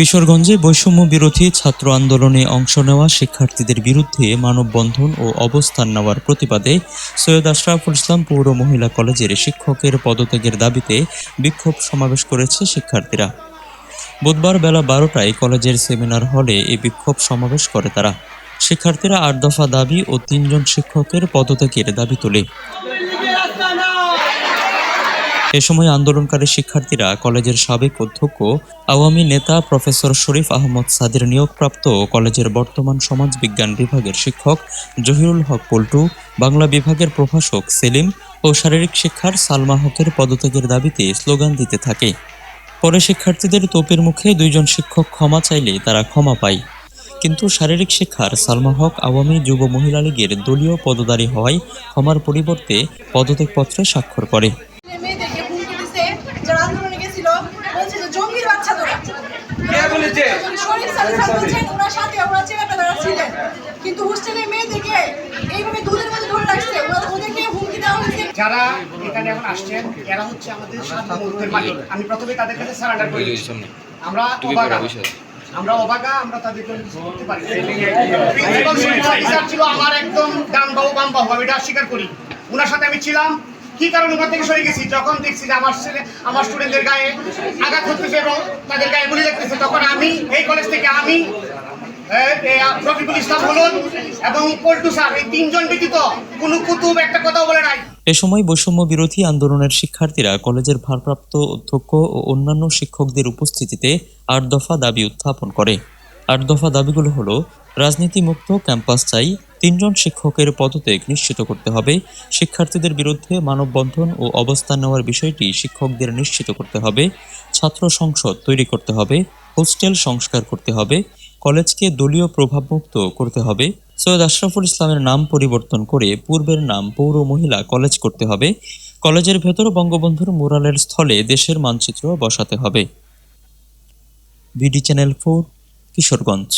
কিশোরগঞ্জে বৈষম্য বিরোধী ছাত্র আন্দোলনে অংশ নেওয়া শিক্ষার্থীদের বিরুদ্ধে মানববন্ধন ও অবস্থান নেওয়ার প্রতিবাদে সৈয়দ আশরাফুল ইসলাম পৌর মহিলা কলেজের শিক্ষকের পদত্যাগের দাবিতে বিক্ষোভ সমাবেশ করেছে শিক্ষার্থীরা। বুধবার বেলা বারোটায় কলেজের সেমিনার হলে এই বিক্ষোভ সমাবেশ করে তারা। শিক্ষার্থীরা আট দফা দাবি ও তিনজন শিক্ষকের পদত্যাগের দাবি তোলে। এ সময় আন্দোলনকারী শিক্ষার্থীরা কলেজের সাবেক অধ্যক্ষ, আওয়ামী নেতা প্রফেসর শরীফ আহমদ সাদের নিয়োগপ্রাপ্ত কলেজের বর্তমান সমাজবিজ্ঞান বিভাগের শিক্ষক জহিরুল হক পল্টু, বাংলা বিভাগের প্রভাষক সেলিম ও শারীরিক শিক্ষার সালমা হকের পদত্যাগের দাবিতে স্লোগান দিতে থাকে। পরে শিক্ষার্থীদের তোপের মুখে দুইজন শিক্ষক ক্ষমা চাইলে তারা ক্ষমা পায়। কিন্তু শারীরিক শিক্ষার সালমা হক আওয়ামী যুব মহিলা লীগের দলীয় পদদারী হওয়ায় ক্ষমার পরিবর্তে পদত্যাগপত্রে স্বাক্ষর করে মেয়েদেরকে হুমকি দিছে যারা আন্দোলনে গেছিল বলছে যে জঙ্গির বাচ্চা তোরা। শরীফ সাহেব বলছেন ওনার সাথে ওরা চেনাটা তারা ছিলেন কিন্তু হোস্টেলের মেয়েদেরকে এইভাবে দুধের মধ্যে ধরে রাখছে। ওরা ওদেরকে হুমকি দেওয়া হয়েছে। যারা এখানে এখন আসছেন এরা হচ্ছে আমাদের সাধারণ মালিক। আমি প্রথমে তাদের কাছে সারেন্ডার করে। আমরা অবাগা আমরা অবাগা আমরা তাদেরকে করতে পারি। প্রিন্সিপাল ছিল আমার একদম ডান বাহু বাম বাহু আমি এটা স্বীকার করি। ওনার সাথে আমি ছিলাম কি কারণে ওখান থেকে সরে গেছি? যখন দেখছি যে আমার ছেলে, আমার স্টুডেন্টদের গায়ে আঘাত করতেছে এবং তাদের গায়ে গুলি লাগতেছে, তখন আমি, এই কলেজ থেকে আমি এ সময় বৈষম্য বিরোধী আন্দোলনের শিক্ষার্থীরা কলেজের ভারপ্রাপ্ত অধ্যক্ষ ও অন্যান্য শিক্ষকদের উপস্থিতিতে আট দফা দাবি উত্থাপন করে। আট দফা দাবিগুলো হলো, রাজনীতিমুক্ত ক্যাম্পাস চাই, তিনজন শিক্ষকের পদত্যাগ নিশ্চিত করতে হবে, শিক্ষার্থীদের বিরুদ্ধে মানববন্ধন ও অবস্থান নেওয়ার বিষয়টি শিক্ষকদের নিশ্চিত করতে হবে, ছাত্র সংসদ তৈরি করতে হবে, হোস্টেল সংস্কার করতে হবে, কলেজকে দলীয় প্রভাবমুক্ত করতে হবে, সৈয়দ আশরাফুল ইসলামের নাম পরিবর্তন করে পূর্বের নাম পৌর মহিলা কলেজ করতে হবে, কলেজের ভেতর বঙ্গবন্ধুর মুরালের স্থলে দেশের মানচিত্র বসাতে হবে। BD channel four Kishoreganj.